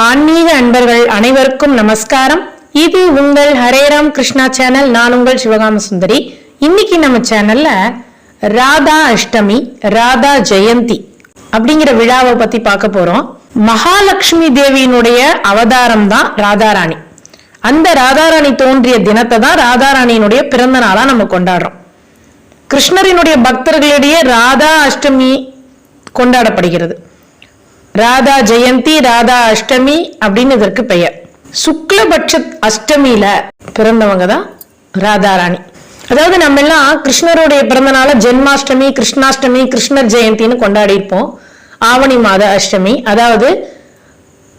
ஆன்மீக அன்பர்கள் அனைவருக்கும் நமஸ்காரம். இது உங்கள் ஹரேராம் கிருஷ்ணா சேனல். நான் உங்கள் சிவகாம சுந்தரி. இன்னைக்கு நம்ம சேனல்ல ராதா அஷ்டமி ராதா ஜெயந்தி அப்படிங்கிற விழாவை பத்தி பார்க்க போறோம். மகாலட்சுமி தேவியினுடைய அவதாரம் தான் ராதாராணி அந்த ராதாராணி தோன்றிய தினத்தை தான் ராதாராணியினுடைய பிறந்த நாளா நம்ம கொண்டாடுறோம். கிருஷ்ணரினுடைய பக்தர்களிடையே ராதா அஷ்டமி கொண்டாடப்படுகிறது. ராதா ஜெயந்தி ராதா அஷ்டமி அப்படின்னு இதற்கு பெயர். சுக்லபட்ச அஷ்டமியில பிறந்தவங்க தான் ராதாராணி அதாவது நம்ம எல்லாம் கிருஷ்ணருடைய பிறந்தநாள ஜென்மாஷ்டமி கிருஷ்ணாஷ்டமி கிருஷ்ணர் ஜெயந்தின்னு கொண்டாடி இருப்போம் ஆவணி மாத அஷ்டமி. அதாவது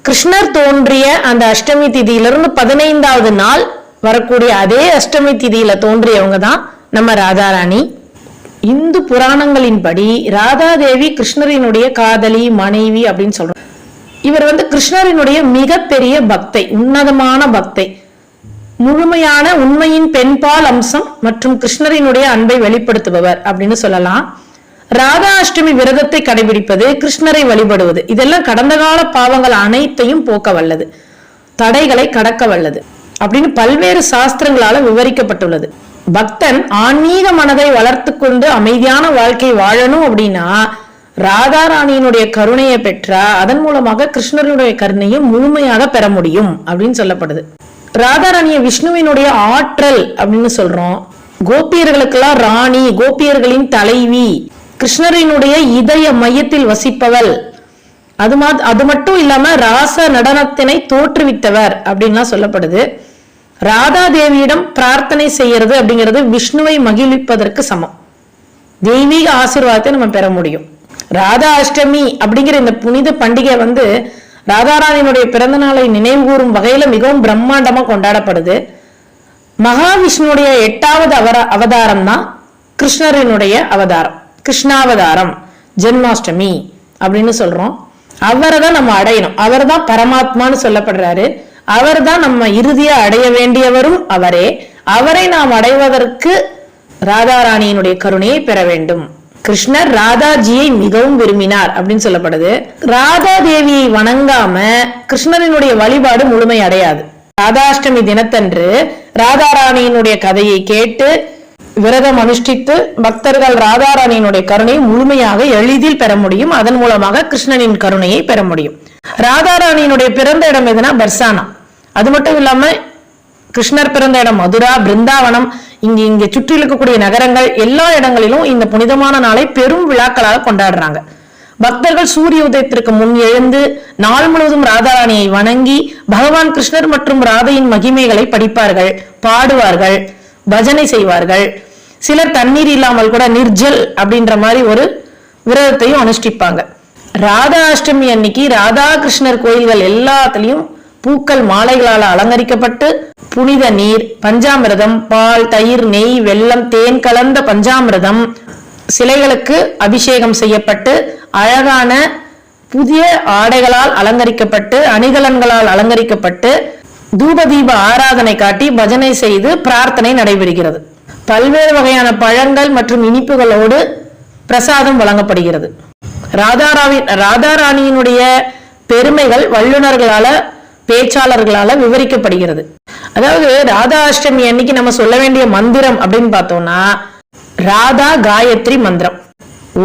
கிருஷ்ணர் தோன்றிய அந்த அஷ்டமி திதியிலிருந்து பதினைந்தாவது நாள் வரக்கூடிய அதே அஷ்டமி திதியில தோன்றியவங்க தான் நம்ம ராதாராணி இந்து புராணங்களின்படி ராதாதேவி கிருஷ்ணரினுடைய காதலி மனைவி அப்படின்னு சொல்றோம். இவர் வந்து கிருஷ்ணரினுடைய மிகப்பெரிய பக்தை உன்னதமான பக்தை. முழுமையான உண்மையின் பெண்பால் அம்சம் மற்றும் கிருஷ்ணரினுடைய அன்பை வெளிப்படுத்துபவர் அப்படின்னு சொல்லலாம். ராதா அஷ்டமி விரதத்தை கடைபிடிப்பது கிருஷ்ணரை வழிபடுவது. இதெல்லாம் கடந்த கால பாவங்கள் அனைத்தையும் போக்க வல்லது. தடைகளை கடக்க வல்லது. அப்படின்னு பல்வேறு சாஸ்திரங்களால விவரிக்கப்பட்டுள்ளது. பக்தன் ஆன்மீக மனதை வளர்த்து கொண்டு அமைதியான வாழ்க்கை வாழணும் அப்படின்னா ராதாராணியினுடைய கருணையை பெற்றா அதன் மூலமாக கிருஷ்ணருடைய கருணையை முழுமையாக பெற முடியும் அப்படின்னு சொல்லப்படுது. ராதாராணியை விஷ்ணுவினுடைய ஆற்றல் அப்படின்னு சொல்றோம். கோபியர்களுக்கெல்லாம் ராணி கோபியர்களின் தலைவி கிருஷ்ணரினுடைய இதய மையத்தில் வசிப்பவள். அது மா அது மட்டும் இல்லாம ராச நடனத்தினை தோற்றுவித்தவர் அப்படின்லாம் சொல்லப்படுது. ராதா தேவியிடம் பிரார்த்தனை செய்யறது அப்படிங்கிறது விஷ்ணுவை மகிழ்விப்பதற்கு சமம். தெய்வீக ஆசீர்வாதத்தை நம்ம பெற முடியும். ராதா அஷ்டமி அப்படிங்கிற இந்த புனித பண்டிகை வந்து ராதாராணியினுடைய பிறந்த நாளை நினைவு கூறும் வகையில மிகவும் பிரம்மாண்டமா கொண்டாடப்படுது. மகாவிஷ்ணுடைய எட்டாவது அவர அவதாரம் தான் கிருஷ்ணரினுடைய அவதாரம். கிருஷ்ணாவதாரம் ஜென்மாஷ்டமி அப்படின்னு சொல்றோம். அவரை தான் நம்ம அடையணும். அவர் தான் பரமாத்மான்னு சொல்லப்படுறாரு. அவர் தான் நம்ம இறுதியா அடைய வேண்டியவரும் அவரே. அவரை நாம் அடைவதற்கு ராதாராணியினுடைய கருணையை பெற வேண்டும். கிருஷ்ணர் ராதாஜியை மிகவும் விரும்பினார் அப்படின்னு சொல்லப்படுது. ராதா தேவியை வணங்காம கிருஷ்ணரினுடைய வழிபாடு முழுமை அடையாது. ராதாஷ்டமி தினத்தன்று ராதாராணியினுடைய கதையை கேட்டு விரதம் அனுஷ்டித்து பக்தர்கள் ராதாராணியினுடைய கருணையை முழுமையாக எளிதில் பெற முடியும். அதன் மூலமாக கிருஷ்ணனின் கருணையை பெற முடியும். ராதாராணியினுடைய பிறந்த இடம் எதுனா பர்சானா? அது மட்டும் இல்லாம கிருஷ்ணர் பிறந்த இடம் மதுரா பிருந்தாவனம் இங்க இங்க சுற்றி இருக்கக்கூடிய நகரங்கள் எல்லா இடங்களிலும் இந்த புனிதமான நாளை பெரும் விழாக்களாக கொண்டாடுறாங்க. பக்தர்கள் சூரிய உதயத்திற்கு முன் எழுந்து நாள் முழுவதும் ராதாராணியை வணங்கி பகவான் கிருஷ்ணர் மற்றும் ராதையின் மகிமைகளை படிப்பார்கள் பாடுவார்கள். பஜனை செய்வார்கள். சிலர் தண்ணீர் இல்லாமல் கூட நிர்ஜல் அப்படின்ற மாதிரி ஒரு விரதத்தையும் அனுஷ்டிப்பாங்க. ராதா அஷ்டமி அன்னைக்கு ராதா கிருஷ்ணர் கோயில்கள் எல்லாத்துலயும் பூக்கள் மாலைகளால் அலங்கரிக்கப்பட்டு புனித நீர் பஞ்சாமிரதம் பால் தயிர் நெய் வெள்ளம் தேன் கலந்த பஞ்சாமிரதம் சிலைகளுக்கு அபிஷேகம் செய்யப்பட்டு அழகான புதிய ஆடைகளால் அலங்கரிக்கப்பட்டு அணிகலன்களால் அலங்கரிக்கப்பட்டு தூபதீப ஆராதனை காட்டி பஜனை செய்து பிரார்த்தனை நடைபெறுகிறது. பல்வேறு வகையான பழங்கள் மற்றும் இனிப்புகளோடு பிரசாதம் வழங்கப்படுகிறது. ராதாராவி ராதாராணியினுடைய பெருமைகள் வல்லுநர்களால பேச்சாளர்களால விவரிக்கப்படுகிறது. அதாவது ராதா அஷ்டமி அன்னைக்கு நம்ம சொல்ல வேண்டிய மந்திரம் அப்படின்னு பார்த்தோம்னா ராதா காயத்ரி மந்திரம்.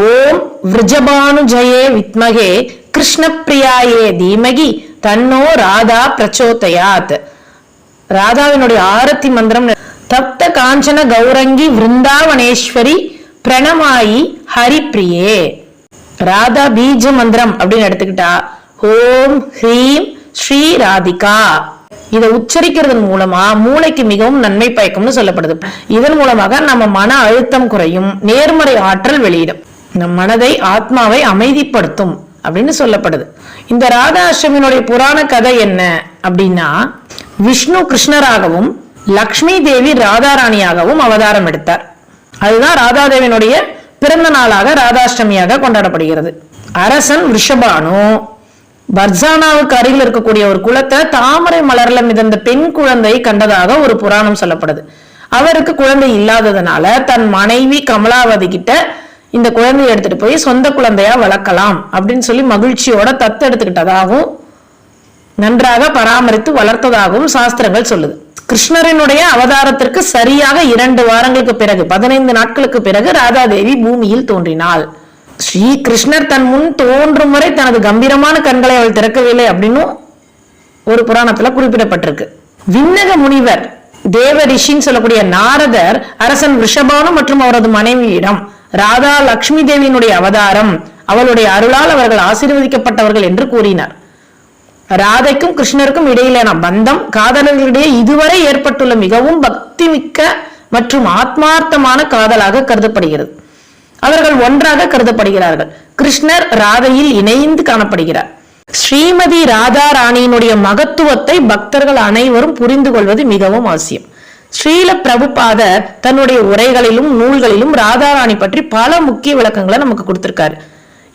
ஓம் விரஜபானு ஜெயே வித்மகே கிருஷ்ண பிரியாயே தீமகி தன்னோ ராதா பிரச்சோதயாத். ராதாவினுடைய ஆரத்தி மந்திரம் தப்த காஞ்சன கௌரங்கி விருந்தாவனேஸ்வரி பிரணமாயி ஹரிப்பிரியே ராதா பீஜ மந்திரம் அப்படின்னு எடுத்துக்கிட்டா ஓம் ஹ்ரீம் ஸ்ரீ ராதிகா. இதை உச்சரிக்கிறதன் மூலமா மூளைக்கு மிகவும் நன்மை பயக்கும்னு சொல்லப்படுது. இதன் மூலமாக நம்ம மன அழுத்தம் குறையும் நேர்மறை ஆற்றல் வெளியிடும். நம் மனதை ஆத்மாவை அமைதிப்படுத்தும் அப்படின்னு சொல்லப்படுது. இந்த ராதாஷ்டமியினுடைய புராண கதை என்ன அப்படின்னா விஷ்ணு கிருஷ்ணராகவும் லக்ஷ்மி தேவி ராதாராணியாகவும் அவதாரம் எடுத்தார். அதுதான் ராதாதேவியினுடைய பிறந்த நாளாக ராதாஷ்டமியாக கொண்டாடப்படுகிறது. அரசன் ரிஷபானு. பர்சானாவுக்கு அருகில் இருக்கக்கூடிய ஒரு குளத்தை தாமரை மலர்ல மிதந்த பெண் குழந்தை கண்டதாக ஒரு புராணம் சொல்லப்படுது. அவருக்கு குழந்தை இல்லாததுனால தன் மனைவி கமலாவதி கிட்ட இந்த குழந்தையை எடுத்துட்டு போய் சொந்த குழந்தையா வளர்க்கலாம் அப்படின்னு சொல்லி மகிழ்ச்சியோட தத்து எடுத்துக்கிட்டதாகவும் நன்றாக பராமரித்து வளர்த்ததாகவும் சாஸ்திரங்கள் சொல்லுது. கிருஷ்ணரினுடைய அவதாரத்திற்கு சரியாக இரண்டு வாரங்களுக்கு பிறகு பதினைந்து நாட்களுக்கு பிறகு ராதாதேவி பூமியில் தோன்றினாள். ஸ்ரீ கிருஷ்ணர் தன் முன் தோன்றும் வரை தனது கம்பீரமான கண்களை அவள் திறக்கவில்லை அப்படின்னும் ஒரு புராணத்துல குறிப்பிடப்பட்டிருக்கு. விண்ணக முனிவர் தேவ ரிஷின்னு சொல்லக்கூடிய நாரதர் அரசன் ரிஷபானு மற்றும் அவரது மனைவியிடம் ராதா லக்ஷ்மி தேவியினுடைய அவதாரம் அவளுடைய அருளால் அவர்கள் ஆசீர்வதிக்கப்பட்டவர்கள் என்று கூறினார். ராதைக்கும் கிருஷ்ணருக்கும் இடையிலான பந்தம் காதலர்களிடையே இதுவரை ஏற்பட்டுள்ள மிகவும் பக்தி மிக்க மற்றும் ஆத்மார்த்தமான காதலாக கருதப்படுகிறது. அவர்கள் ஒன்றாக கருதப்படுகிறார்கள். கிருஷ்ணர் ராதையில் இணைந்து காணப்படுகிறார். ஸ்ரீமதி ராதா ராணியினுடைய மகத்துவத்தை பக்தர்கள் அனைவரும் புரிந்து கொள்வது மிகவும் அவசியம். ஸ்ரீல பிரபுபாத தன்னுடைய உரைகளிலும் நூல்களிலும் ராதாராணி பற்றி பல முக்கிய விளக்கங்களை நமக்கு கொடுத்திருக்காரு.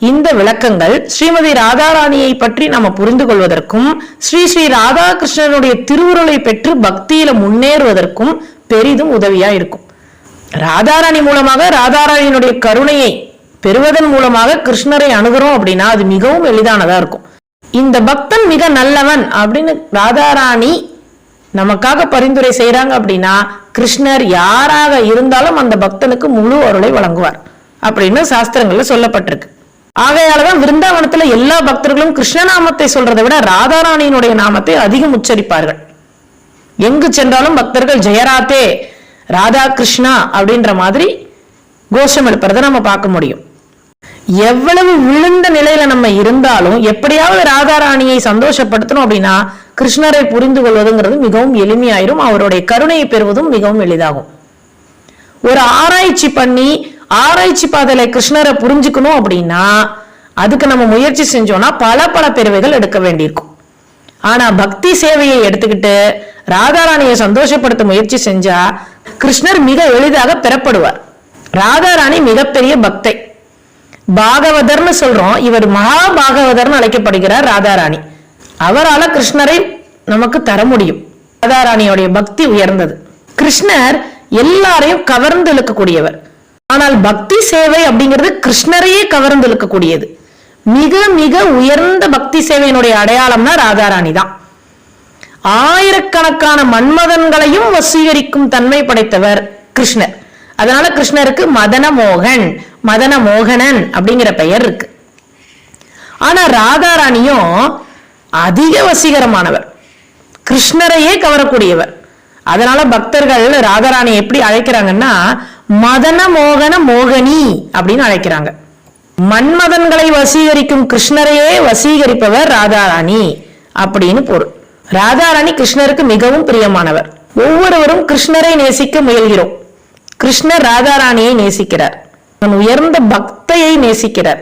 இந்த விளக்கங்கள் ஸ்ரீமதி ராதாராணியை பற்றி நம்ம புரிந்து கொள்வதற்கும் ஸ்ரீ ஸ்ரீ ராதாகிருஷ்ணனுடைய திருவுருளை பெற்று பக்தியில முன்னேறுவதற்கும் பெரிதும் உதவியா இருக்கும். ராதாராணி மூலமாக ராதாராணியினுடைய கருணையை பெறுவதன் மூலமாக கிருஷ்ணரை அணுகிறோம் அப்படின்னா அது மிகவும் எளிதானதா இருக்கும். இந்த பக்தன் மிக நல்லவன் அப்படின்னு ராதாராணி நமக்காக பரிந்துரை செய்கிறாங்க அப்படின்னா கிருஷ்ணர் யாராக இருந்தாலும் அந்த பக்தனுக்கு முழு அருளை வழங்குவார் அப்படின்னு சாஸ்திரங்கள்ல சொல்லப்பட்டிருக்கு. ஆகையாலதான் விருந்தாவனத்துல எல்லா பக்தர்களும் கிருஷ்ணநாமத்தை சொல்றதை விட ராதாராணியினுடைய நாமத்தை அதிகம் உச்சரிப்பார்கள். எங்கு சென்றாலும் பக்தர்கள் ஜெயராத்தே ராதா கிருஷ்ணா அப்படின்ற மாதிரி கோஷம் எழுப்புறதை நம்ம பார்க்க முடியும். எவ்வளவு விழுந்த நிலையில நம்ம இருந்தாலும் எப்படியாவது ராதாராணியை சந்தோஷப்படுத்தணும் அப்படின்னா கிருஷ்ணரை புரிந்து கொள்வதுங்கிறது மிகவும் எளிமையாயிரும். அவருடைய கருணையை பெறுவதும் மிகவும் எளிதாகும். ஒரு ஆராய்ச்சி பண்ணி ஆராய்ச்சி பாதையில கிருஷ்ணரை புரிஞ்சுக்கணும் அப்படின்னா அதுக்கு நம்ம முயற்சி செஞ்சோம்னா பல பல பிறவைகள் எடுக்க வேண்டியிருக்கும். ஆனா பக்தி சேவையை எடுத்துக்கிட்டு ராதாராணியை சந்தோஷப்படுத்த முயற்சி செஞ்சா கிருஷ்ணர் மிக எளிதாக பெறப்படுவார். ராதாராணி மிகப்பெரிய பக்தை. பாகவதர்னு சொல்றோம். இவர் மகாபாகவதர் அழைக்கப்படுகிறார் ராதாராணி. அவரால கிருஷ்ணரை நமக்கு தர முடியும். ராதாராணியோடைய பக்தி உயர்ந்தது. கிருஷ்ணர் எல்லாரையும் கவர்ந்து இழுக்கக்கூடியவர். ஆனால் பக்தி சேவை அப்படிங்கிறது கிருஷ்ணரையே கவர்ந்து இழுக்கக்கூடியது. மிக மிக உயர்ந்த பக்தி சேவையினுடைய அடையாளம்னா ராதாராணி தான். ஆயிரக்கணக்கான மன்மதன்களையும் வசீகரிக்கும் தன்மை படைத்தவர் கிருஷ்ணர். அதனால கிருஷ்ணருக்கு மதன மோகன். மதன மோகனன் அப்படிங்கிற பெயர் இருக்கு. ஆனா ராதாராணியும் அதிக வசீகரமானவர். கிருஷ்ணரையே கவரக்கூடியவர். அதனால பக்தர்கள் ராதாராணி எப்படி அழைக்கிறாங்கன்னா மதன மோகன மோகனி அப்படின்னு அழைக்கிறாங்க. மன்மதன்களை வசீகரிக்கும் கிருஷ்ணரையே வசீகரிப்பவர் ராதாராணி அப்படின்னு பொருள். ராதாராணி கிருஷ்ணருக்கு மிகவும் பிரியமானவர். ஒவ்வொருவரும் கிருஷ்ணரை நேசிக்க முயல்கிறோம். கிருஷ்ணர் ராதாராணியை நேசிக்கிறார். தன் உயர்ந்த பக்தையை நேசிக்கிறார்.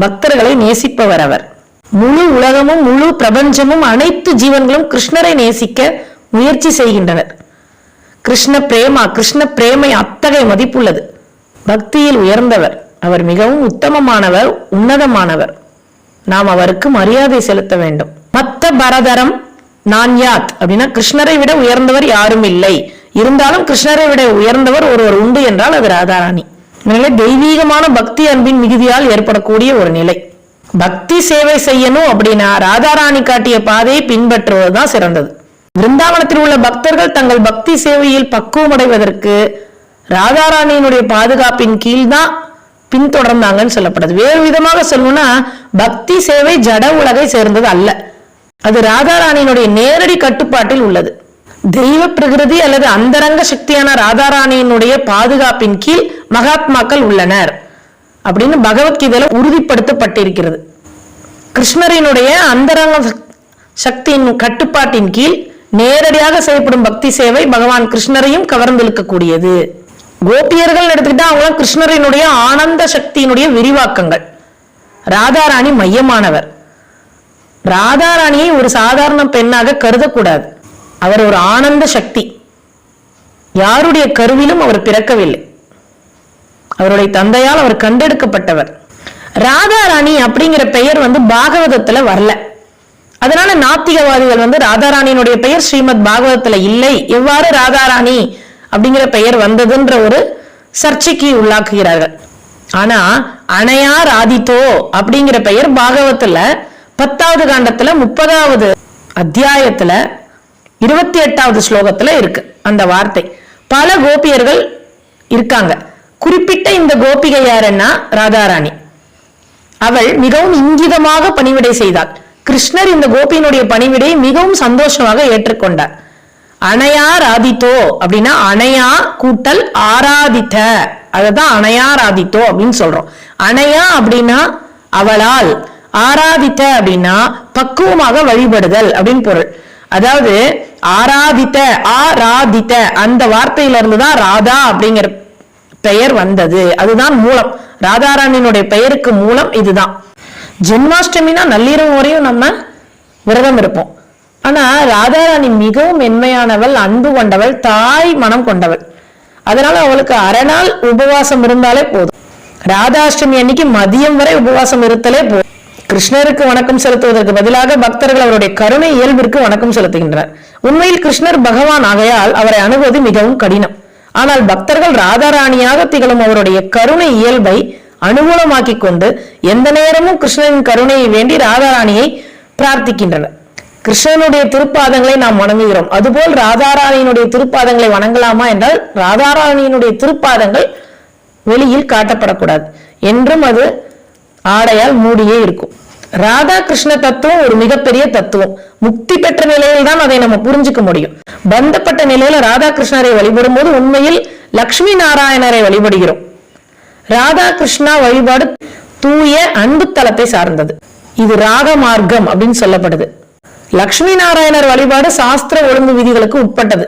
பக்தர்களை நேசிப்பவர் அவர். முழு உலகமும் முழு பிரபஞ்சமும் அனைத்து ஜீவன்களும் கிருஷ்ணரை நேசிக்க முயற்சி செய்கின்றனர். கிருஷ்ண பிரேமா கிருஷ்ண பிரேமை அத்தகைய மதிப்புள்ளது. பக்தியில் உயர்ந்தவர் அவர் மிகவும் உத்தமமானவர் உன்னதமானவர். நாம் அவருக்கு மரியாதை செலுத்த வேண்டும். மத்த பரதரம் நான் யாத் அப்படின்னா கிருஷ்ணரை விட உயர்ந்தவர் யாரும் இல்லை. இருந்தாலும் கிருஷ்ணரை விட உயர்ந்தவர் ஒருவர் உண்டு என்றால் அது ராதாராணி. நிலை தெய்வீகமான பக்தி அன்பின் மிகுதியால் ஏற்படக்கூடிய ஒரு நிலை. பக்தி சேவை செய்யணும் அப்படின்னா ராஜாராணி காட்டிய பாதையை பின்பற்றுவதுதான் சிறந்தது. விருந்தாவனத்தில் உள்ள பக்தர்கள் தங்கள் பக்தி சேவையில் பக்குவமடைவதற்கு ராஜாராணியினுடைய பாதுகாப்பின் கீழ் தான் பின்தொடர்ந்தாங்கன்னு சொல்லப்படுது. வேறு விதமாக சொல்லணும்னா பக்தி சேவை ஜட உலகை சேர்ந்தது அல்ல. அது ராஜாராணியினுடைய நேரடி கட்டுப்பாட்டில் உள்ளது. தெய்வ பிரகிருதி அல்லது அந்தரங்க சக்தியான ராதாராணியினுடைய பாதுகாப்பின் கீழ் மகாத்மாக்கள் உள்ளனர் அப்படின்னு பகவத்கீதையில உறுதிப்படுத்தப்பட்டிருக்கிறது. கிருஷ்ணரினுடைய அந்தரங்க சக்தியின் கட்டுப்பாட்டின் கீழ் நேரடியாக செய்யப்படும் பக்தி சேவை பகவான் கிருஷ்ணரையும் கவர்ந்திருக்கக்கூடியது கோபியர்கள் எடுத்துக்கிட்டா அவங்களாம் கிருஷ்ணரினுடைய ஆனந்த சக்தியினுடைய விரிவாக்கங்கள். ராதாராணி மையமானவர். ராதாராணியை ஒரு சாதாரண பெண்ணாக கருதக்கூடாது. அவர் ஒரு ஆனந்த சக்தி. யாருடைய கருவிலும் அவர் பிறக்கவில்லை. அவருடைய தந்தையால் அவர் கண்டெடுக்கப்பட்டவர். ராதாராணி அப்படிங்கிற பெயர் வந்து பாகவதத்துல வரல. அதனால நாத்திகவாதிகள் வந்து ராதாராணியினுடைய பெயர் ஸ்ரீமத் பாகவதத்துல இல்லை. எவ்வாறு ராதாராணி அப்படிங்கிற பெயர் வந்ததுன்ற ஒரு சர்ச்சைக்கு உள்ளாக்குகிறார்கள். ஆனா அணையார் ஆதித்தோ அப்படிங்கிற பெயர் பாகவத்துல பத்தாவது காண்டத்துல முப்பதாவது அத்தியாயத்துல இருபத்தி எட்டாவது ஸ்லோகத்துல இருக்கு அந்த வார்த்தை. பல கோபியர்கள் இருக்காங்க. குறிப்பிட்ட இந்த கோபிகை யாருன்னா ராதாராணி. அவள் மிகவும் இங்கிதமாக பணிவிடை செய்தாள். கிருஷ்ணர் இந்த கோபியினுடைய பணிவிடை மிகவும் சந்தோஷமாக ஏற்றுக்கொண்டார். அணையா ராதித்தோ அப்படின்னா அணையா கூட்டல் ஆராதித்த. அததான் அணையா ராதித்தோ அப்படின்னு சொல்றோம். அணையா அப்படின்னா அவளால் ஆராதித்த அப்படின்னா பக்குவமாக வழிபடுதல் அப்படின்னு பொருள். அதாவது ஆராதித்த ஆராதித்த. அந்த வார்த்தையில இருந்துதான் ராதா அப்படிங்கிற பெயர் வந்தது. அதுதான் மூலம். ராதாராணியினுடைய பெயருக்கு மூலம் இதுதான். ஜென்மாஷ்டமினா நள்ளிரவு வரையும் நம்ம விரதம் இருப்போம். ஆனா ராதாராணி மிகவும் மென்மையானவள் அன்பு கொண்டவள் தாய் மனம் கொண்டவள். அதனால அவளுக்கு அரை நாள் உபவாசம் இருந்தாலே போதும். ராதாஷ்டமி அன்னைக்கு மதியம் வரை உபவாசம் இருத்தலே போதும். கிருஷ்ணருக்கு வணக்கம் செலுத்துவதற்கு பதிலாக பக்தர்கள் அவருடைய கருணை இயல்பிற்கு வணக்கம் செலுத்துகின்றனர். உண்மையில் கிருஷ்ணர் பகவான் ஆகையால் அவரை அணுகுவது மிகவும் கடினம். ஆனால் பக்தர்கள் ராதாராணியாக திகழும் அவருடைய கருணை இயல்பை அனுகூலமாக்கி கொண்டு எந்த நேரமும் கிருஷ்ணனின் கருணையை வேண்டி ராதாராணியை பிரார்த்திக்கின்றனர். கிருஷ்ணனுடைய திருப்பாதங்களை நாம் வணங்குகிறோம். அதுபோல் ராதாராணியினுடைய திருப்பாதங்களை வணங்கலாமா என்றால் ராதாராணியினுடைய திருப்பாதங்கள் வெளியில் காட்டப்படக்கூடாது. என்றும் அது ஆடையால் மூடியே இருக்கும். ராதா கிருஷ்ண தத்துவம் ஒரு மிகப்பெரிய தத்துவம். முக்தி பெற்ற நிலையில் தான் அதை நம்ம புரிஞ்சுக்க முடியும். பந்தப்பட்ட நிலையில ராதா கிருஷ்ணரை வழிபடும் போது உண்மையில் லக்ஷ்மி நாராயணரை வழிபடுகிறோம். ராதா கிருஷ்ணா வழிபாடு தூய அன்பு தலத்தை சார்ந்தது. இது ராக மார்க்கம் அப்படின்னு சொல்லப்படுது. லக்ஷ்மி நாராயணர் வழிபாடு சாஸ்திர ஒழுங்கு விதிகளுக்கு உட்பட்டது.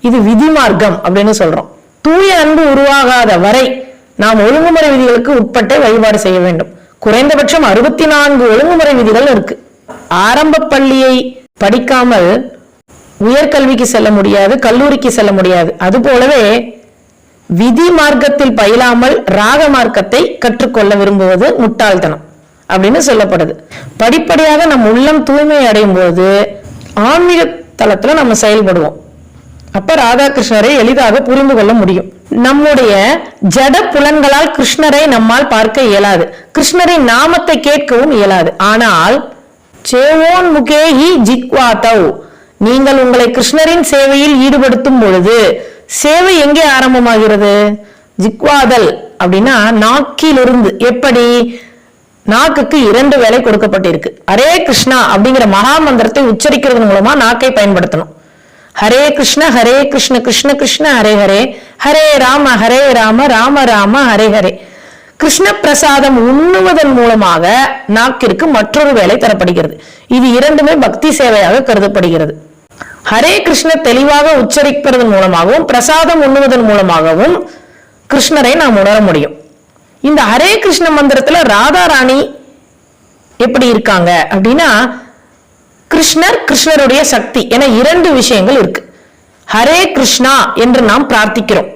இது விதி மார்க்கம் அப்படின்னு சொல்றோம். தூய அன்பு உருவாகாத வரை நாம் ஒழுங்குமுறை விதிகளுக்கு உட்பட்டே வழிபாடு செய்ய வேண்டும். குறைந்தபட்சம் அறுபத்தி நான்கு ஒழுங்குமுறை விதிகள் இருக்கு. ஆரம்ப பள்ளியை படிக்காமல் உயர்கல்விக்கு செல்ல முடியாது கல்லூரிக்கு செல்ல முடியாது. அது போலவே விதி மார்க்கத்தில் பயிலாமல் ராக மார்க்கத்தை கற்றுக்கொள்ள விரும்புவது முட்டாள்தனம் அப்படின்னு சொல்லப்படுது. படிப்படியாக நம் உள்ளம் தூய்மை அடையும் போது ஆன்மீக தளத்துல நம்ம செயல்படுவோம். அப்ப ராதாகிருஷ்ணரை எளிதாக புரிந்து கொள்ள முடியும். நம்முடைய ஜட புலன்களால் கிருஷ்ணரை நம்மால் பார்க்க இயலாது. கிருஷ்ணரின் நாமத்தை கேட்கவும் இயலாது. ஆனால் சேவோன் முகேஹி ஜிக்வாதவ் நீங்கள் உங்களை கிருஷ்ணரின் சேவையில் ஈடுபடுத்தும் பொழுது சேவை எங்கே ஆரம்பமாகிறது? ஜிக்வாதல் அப்படின்னா நாக்கிலிருந்து எப்படி? நாக்குக்கு இரண்டு வேலை கொடுக்கப்பட்டிருக்கு. அரே கிருஷ்ணா அப்படிங்கிற மகா மந்திரத்தை உச்சரிக்கிறது மூலமா நாக்கை பயன்படுத்தணும். ஹரே கிருஷ்ண ஹரே கிருஷ்ண கிருஷ்ண கிருஷ்ண ஹரே ஹரே. ஹரே ராம ஹரே ராம ராம ராம ஹரே ஹரே. கிருஷ்ண பிரசாதம் உண்ணுவதன் மூலமாக நாக்கிற்கு மற்றொரு வேலை தரப்படுகிறது. இது இரண்டுமே பக்தி சேவையாக கருதப்படுகிறது. ஹரே கிருஷ்ண தெளிவாக உச்சரிப்பதன் மூலமாகவும் பிரசாதம் உண்ணுவதன் மூலமாகவும் கிருஷ்ணரை நாம் உணர முடியும். இந்த ஹரே கிருஷ்ண மந்திரத்துல ராதா ராணி எப்படி இருக்காங்க அப்படின்னா கிருஷ்ணர் கிருஷ்ணருடைய சக்தி என இரண்டு விஷயங்கள் இருக்கு. ஹரே கிருஷ்ணா என்று நாம் பிரார்த்திக்கிறோம்.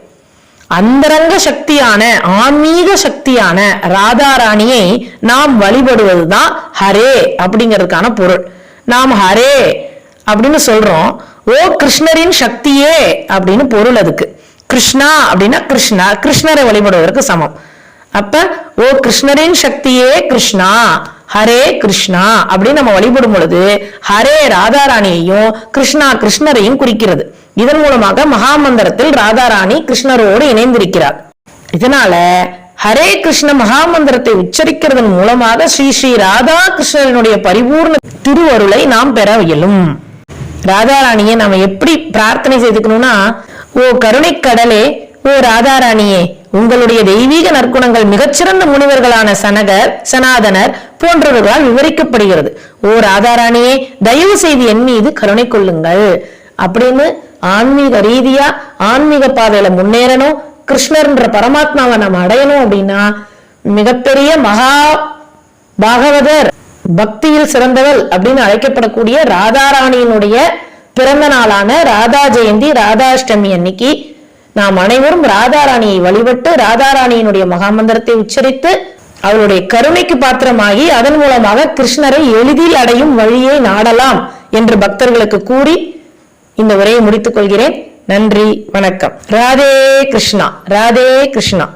அந்தரங்க சக்தியான ஆன்மீக சக்தியான ராதா ராணியை நாம் வழிபடுவதுதான் ஹரே அப்படிங்கிறதுக்கான பொருள். நாம் ஹரே அப்படின்னு சொல்றோம். ஓ கிருஷ்ணரின் சக்தியே அப்படின்னு பொருள் அதுக்கு. கிருஷ்ணா அப்படின்னா கிருஷ்ணா கிருஷ்ணரை வழிபடுவதற்கு சமம். அப்ப ஓ கிருஷ்ணரின் சக்தியே கிருஷ்ணா ஹரே கிருஷ்ணா அப்படின்னு நம்ம வழிபடும் பொழுது ஹரே ராதாராணியையும் கிருஷ்ணா கிருஷ்ணரையும் குறிக்கிறது. இதன் மூலமாக மகாமந்திரத்தில் ராதாராணி கிருஷ்ணரோடு இணைந்திருக்கிறார். இதனால ஹரே கிருஷ்ண மகாமந்திரத்தை உச்சரிக்கிறதன் மூலமாக ஸ்ரீ ஸ்ரீ ராதா கிருஷ்ணனுடைய பரிபூர்ண திருவருளை நாம் பெற இயலும். ராதாராணியை நாம எப்படி பிரார்த்தனை செய்துக்கணும்னா ஓ கருணை கடலே ஓ ராதாராணியே உங்களுடைய தெய்வீக நற்குணங்கள் மிகச்சிறந்த முனிவர்களான சனகர் சனாதனர் போன்றவர்களால் விவரிக்கப்படுகிறது. ஓ ராதாராணியே தயவு செய்து என் மீது கருணை கொள்ளுங்கள். அப்படின்னு ஆன்மீக ரீதியா ஆன்மீக பாதையில முன்னேறணும் கிருஷ்ணர்ன்ற பரமாத்மாவை நம்ம அடையணும் அப்படின்னா மிகப்பெரிய மகா பாகவதர் பக்தியில் சிறந்தவள் அப்படின்னு அழைக்கப்படக்கூடிய ராதாராணியினுடைய பிறந்த நாளான ராதா ஜெயந்தி ராதாஷ்டமி அன்னைக்கு நாம் அனைவரும் ராதாராணியை வழிபட்டு ராதாராணியினுடைய மகாமந்திரத்தை உச்சரித்து அவளுடைய கருணைக்கு பாத்திரமாகி அதன் மூலமாக கிருஷ்ணரை எளிதில் அடையும் வழியை நாடலாம் என்று பக்தர்களுக்கு கூறி இந்த உரையை முடித்துக் கொள்கிறேன். நன்றி வணக்கம். ராதே கிருஷ்ணா ராதே கிருஷ்ணா.